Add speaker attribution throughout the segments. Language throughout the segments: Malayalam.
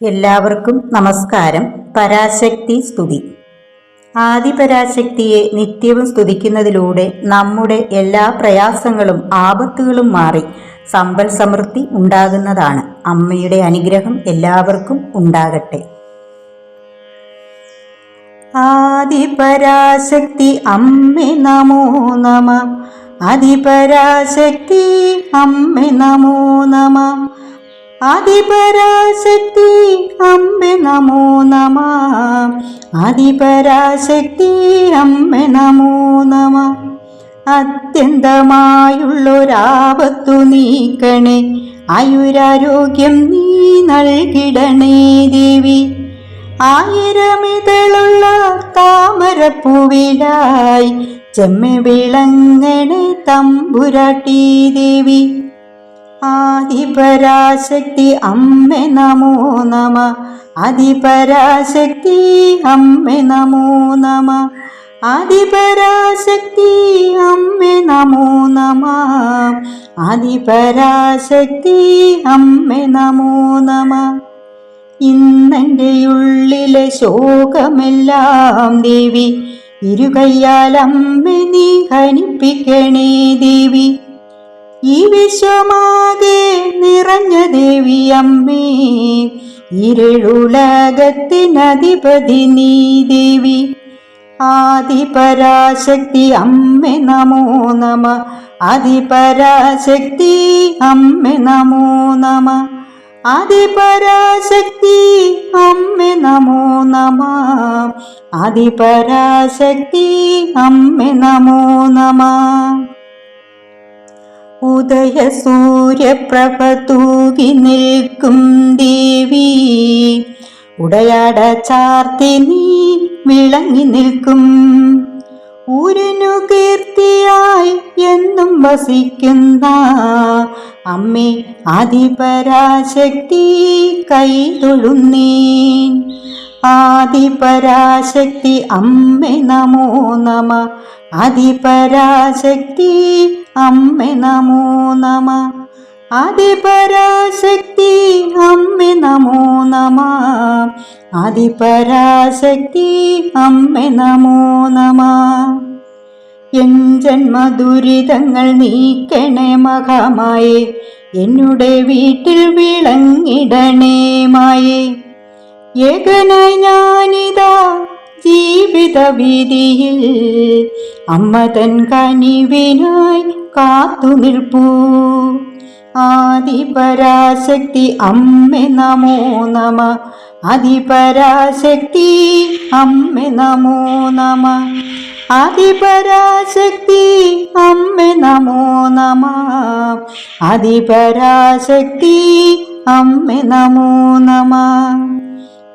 Speaker 1: എല്ലാവർക്കും നമസ്കാരം. പരാശക്തി സ്തുതി. ആദിപരാശക്തിയെ നിത്യവും സ്തുതിക്കുന്നതിലൂടെ നമ്മുടെ എല്ലാ പ്രയാസങ്ങളും ആപത്തുകളും മാറി സമ്പൽ സമൃദ്ധി ഉണ്ടാകുന്നതാണ് അമ്മയുടെ അനുഗ്രഹം എല്ലാവർക്കും ഉണ്ടാകട്ടെ. ആദിപരാശക്തി അമ്മേ നമോ നമ. ആദിപരാശക്തി അമ്മേ നമോ നമ. ആദിപരാശക്തി അമ്മ നമോ നമ. ആദിപരാശക്തി അമ്മ നമോ നമ. അത്യന്തമായുള്ളൊരാപത്തു നീക്കണേ ആയുരാരോഗ്യം നീ നൽകിടണേ ദേവി. ആയിരമിതളുള്ള താമരപ്പൂവിലായി ചെമ്മ വിളങ്ങണേ തമ്പുരാട്ടി ദേവി. ആദിപരാശക്തി അമ്മ നമോ നമ. ആദിപരാശക്തി അമ്മ നമോ നമ. ആദിപരാശക്തി അമ്മ നമോ നമ. ആദിപരാശക്തി അമ്മ നമോ നമ. ഇന്നെന്റെ ഉള്ളിലെ ശോകമെല്ലാം ദേവി ഇരുകയ്യാൽ അമ്മ നീ ഹനിപ്പിക്കണേ ദേവി. ഈ വിശ്വമാകെ നിറഞ്ഞ ദേവി അമ്മേ ഇരുളുലകത്തിനധിപതി നീ ദേവി. ആദിപരാശക്തി അമ്മ നമോ നമ ആദിപരാശക്തി അമ്മ നമോ നമ ആദിപരാശക്തി അമ്മ നമോ നമ ആദിപരാശക്തി അമ്മ നമോ നമ. ഉദയ സൂര്യപ്രഭ തൂകി നിൽക്കും ദേവി. ഉടയാട ചാർത്തി നീ വിളങ്ങി നിൽക്കും. ഊരനു കീർത്തിയായി എന്നും വസിക്കുന്ന അമ്മേ ആദിപരാശക്തി കൈതൊഴുന്നീൻ. ആദിപരാശക്തി അമ്മേ നമോ നമ. ആദിപരാശക്തി അമ്മേ നമോ നമ. ആദിപരാശക്തി അമ്മേ നമോ നമ. ആദിപരാശക്തി അമ്മേ നമോ നമ. എൻ ജന്മദുരിതങ്ങൾ നീക്കണേ മഹാമായേ. എന്നുടെ വീട്ടിൽ വിളങ്ങിടണേ മായേ. ഏകനായി ഞാനിതാ ജീവിത വീതിയിൽ അമ്മ തൻ കനിവിനായി കാത്തു നിൽപ്പൂ. ആദിപരാശക്തി അമ്മ നമോ നമ. ആദിപരാശക്തി അമ്മ നമോ നമ. ആദിപരാശക്തി അമ്മ നമോ നമ. ആദിപരാശക്തി അമ്മ നമോ നമ.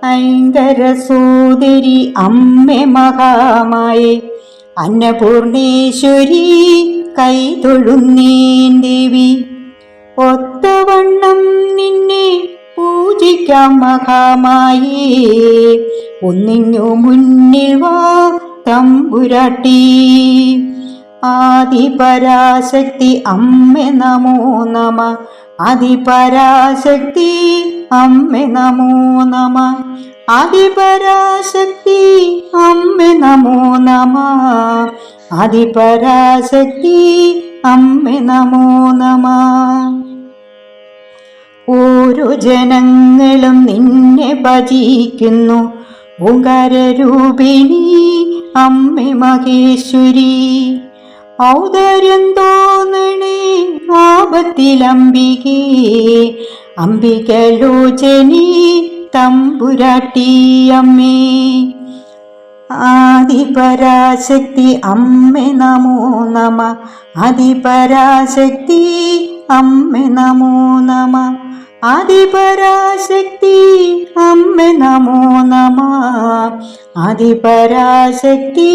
Speaker 1: ഐങ്കരസൂദരി അമ്മേ മഹാമായി. അന്നപൂർണേശ്വരി കൈതൊഴുന്നേൻ ദേവി. ഒത്തവണ്ണം നിന്നെ പൂജിക്കാം മഹാമായി. ഒന്നിഞ്ഞു മുന്നിൽ വാ തമ്പുരാട്ടി. ആദിപരാശക്തി അമ്മ നമോ നമ. ആദിപരാശക്തി അമ്മ നമോ നമ. ആദിപരാശക്തി അമ്മ നമോ നമ. ആദിപരാശക്തി അമ്മ നമോ നമ. ഓരോ ജനങ്ങളും നിന്നെ ഭജിക്കുന്നു. ഓങ്കാരൂപിണി അമ്മ മഹേശ്വരി. ഔദാര്യം തോന്നണേ ആപത്തിലംബികേ അംബികലോചനി തമ്പുരാട്ടിയമ്മേ ആദിപരാശക്തി അമ്മ നമോ നമ ആദിപരാശക്തി അമ്മ നമോ നമ. ആദിപരാശക്തി അമ്മ നമോ നമ. ആദിപരാശക്തി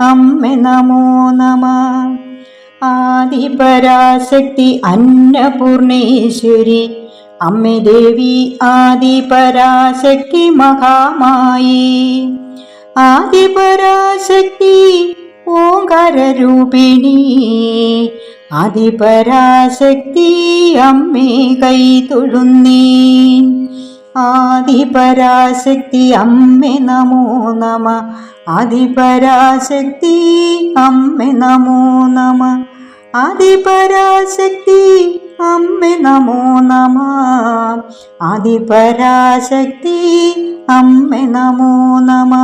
Speaker 1: അമ്മ നമോ നമ. ആദിപരാശക്തി അന്നപൂർണേശ്വരി. അമ്മ ദേവി ആദിപരാശക്തി മഹാമായി. ആദിപരാശക്തി ഓങ്കാരൂപിണി ആദിപരാശക്തി അമ്മേ കൈ തൊഴുന്നീൻ ആദിപരാശക്തി അമ്മേ നമോ നമ. ആദിപരാശക്തി അമ്മേ നമോ നമ. ആദിപരാശക്തി അമ്മേ നമോ നമ. ആദിപരാശക്തി അമ്മേ നമോ നമ.